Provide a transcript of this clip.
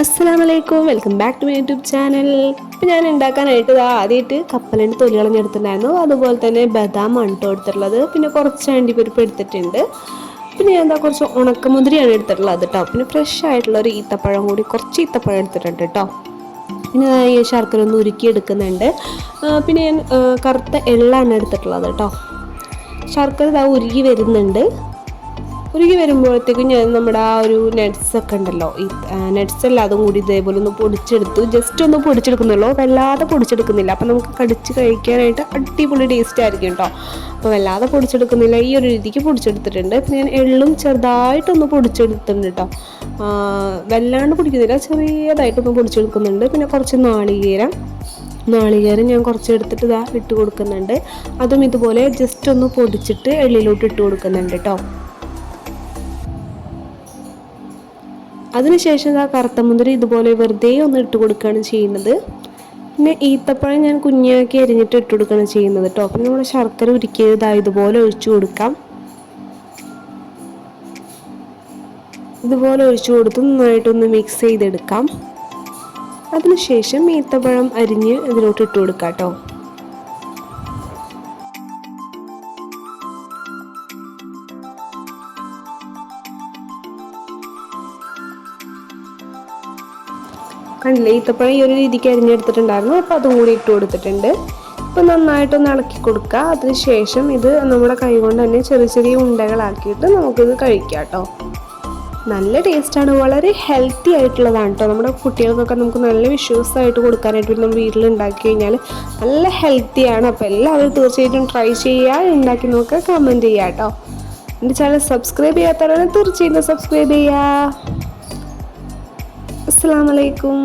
അസ്സാം വലൈക്കും welcome back to my YouTube channel ഇപ്പം ഞാൻ ഉണ്ടാക്കാനായിട്ട് ആദ്യമായിട്ട് കപ്പലിന്റെ തൊലി കളഞ്ഞെടുത്തിട്ടുണ്ടായിരുന്നു അതുപോലെ തന്നെ ബദാം ആണ് കേട്ടോ എടുത്തിട്ടുള്ളത്. പിന്നെ കുറച്ച് അണ്ടിപ്പരിപ്പ് എടുത്തിട്ടുണ്ട്. പിന്നെ ഞാൻ എന്താ കുറച്ച് ഉണക്കമുതിരിയാണ് എടുത്തിട്ടുള്ളത് കേട്ടോ പിന്നെ ഫ്രഷ് ആയിട്ടുള്ള ഒരു ഈത്തപ്പഴം കൂടി കുറച്ച് ഈത്തപ്പഴം എടുത്തിട്ടുണ്ട് കേട്ടോ പിന്നെ ഈ ശർക്കര ഒന്ന് ഉരുക്കി എടുക്കുന്നുണ്ട്. പിന്നെ ഞാൻ കറുത്ത എള്ളാണ് എടുത്തിട്ടുള്ളത് കേട്ടോ ശർക്കര ഇതാ ഉരുകി വരുന്നുണ്ട്. ഉരുകി വരുമ്പോഴത്തേക്കും ഞാൻ നമ്മുടെ ആ ഒരു നട്ട്സ് ഉണ്ടല്ലോ ഈ നട്ട്സ് അതും കൂടി ഇതേപോലെ ഒന്ന് പൊടിച്ചെടുത്തു. ജസ്റ്റ് ഒന്ന് പൊടിച്ചെടുക്കുന്നുള്ളൂ. വല്ലാതെ പൊടിച്ചെടുക്കുന്നില്ല. അപ്പം നമുക്ക് കടിച്ച് കഴിക്കാനായിട്ട് അടിപൊളി ടേസ്റ്റ് ആയിരിക്കും കേട്ടോ അപ്പോൾ വല്ലാതെ പൊടിച്ചെടുക്കുന്നില്ല. ഈ ഒരു രീതിക്ക് പൊടിച്ചെടുത്തിട്ടുണ്ട്. പിന്നെ ഞാൻ എള്ളും ചെറുതായിട്ടൊന്ന് പൊടിച്ചെടുത്തിട്ടുണ്ട് കേട്ടോ വല്ലാണ്ട് പൊടിക്കുന്നില്ല. ചെറിയതായിട്ടൊന്ന് പൊടിച്ചെടുക്കുന്നുണ്ട്. പിന്നെ കുറച്ച് നാളികേരം. നാളികേരം ഞാൻ കുറച്ച് എടുത്തിട്ട് ഇതാ ഇട്ട് കൊടുക്കുന്നുണ്ട്. അതും ഇതുപോലെ ജസ്റ്റ് ഒന്ന് പൊടിച്ചിട്ട് എള്ളിലോട്ട് ഇട്ട് കൊടുക്കുന്നുണ്ട് കേട്ടോ അതിനുശേഷം ആ കറുത്ത മുന്തിരി ഇതുപോലെ വെറുതെ ഒന്ന് ഇട്ട് കൊടുക്കുകയാണ് ചെയ്യുന്നത്. പിന്നെ ഈത്തപ്പഴം ഞാൻ കുഞ്ഞാക്കി അരിഞ്ഞിട്ട് ഇട്ട് കൊടുക്കുകയാണ് ചെയ്യുന്നത് കേട്ടോ പിന്നെ നമ്മുടെ ശർക്കര ഉരുക്കിയത് ഇതുപോലെ ഒഴിച്ചു കൊടുക്കാം. ഇതുപോലെ ഒഴിച്ചു കൊടുത്ത് നന്നായിട്ടൊന്ന് മിക്സ് ചെയ്തെടുക്കാം. അതിനുശേഷം ഈത്തപ്പഴം അരിഞ്ഞ് ഇതിലോട്ട് ഇട്ട് കൊടുക്കാം കേട്ടോ കണ്ടില്ലേ? ഈത്തപ്പഴം ഈ ഒരു രീതിക്ക് അരിഞ്ഞെടുത്തിട്ടുണ്ടായിരുന്നു. അപ്പോൾ അതും കൂടി ഇട്ട് കൊടുത്തിട്ടുണ്ട്. ഇപ്പം നന്നായിട്ടൊന്ന് ഇളക്കി കൊടുക്കുക അതിനുശേഷം ഇത് നമ്മുടെ കൈ കൊണ്ട് തന്നെ ചെറിയ ചെറിയ ഉണ്ടകളാക്കിയിട്ട് നമുക്കിത് കഴിക്കാം കേട്ടോ. നല്ല ടേസ്റ്റാണ് വളരെ ഹെൽത്തി ആയിട്ടുള്ളതാണ് കേട്ടോ. നമ്മുടെ കുട്ടികൾക്കൊക്കെ നമുക്ക് നല്ല വിശ്വാസമായിട്ട് കൊടുക്കാനായിട്ട് നമ്മൾ വീട്ടിൽ ഉണ്ടാക്കി കഴിഞ്ഞാൽ നല്ല ഹെൽത്തിയാണ് അപ്പോൾ എല്ലാവരും തീർച്ചയായിട്ടും ട്രൈ ചെയ്യുക. ഉണ്ടാക്കി നോക്കുക. കമന്റ് ചെയ്യുക കേട്ടോ. എന്റെ ചാനൽ സബ്സ്ക്രൈബ് ചെയ്യാത്തവരാണെങ്കിൽ തീർച്ചയായിട്ടും സബ്സ്ക്രൈബ് ചെയ്യുക. അസ്സാം വലൈക്കും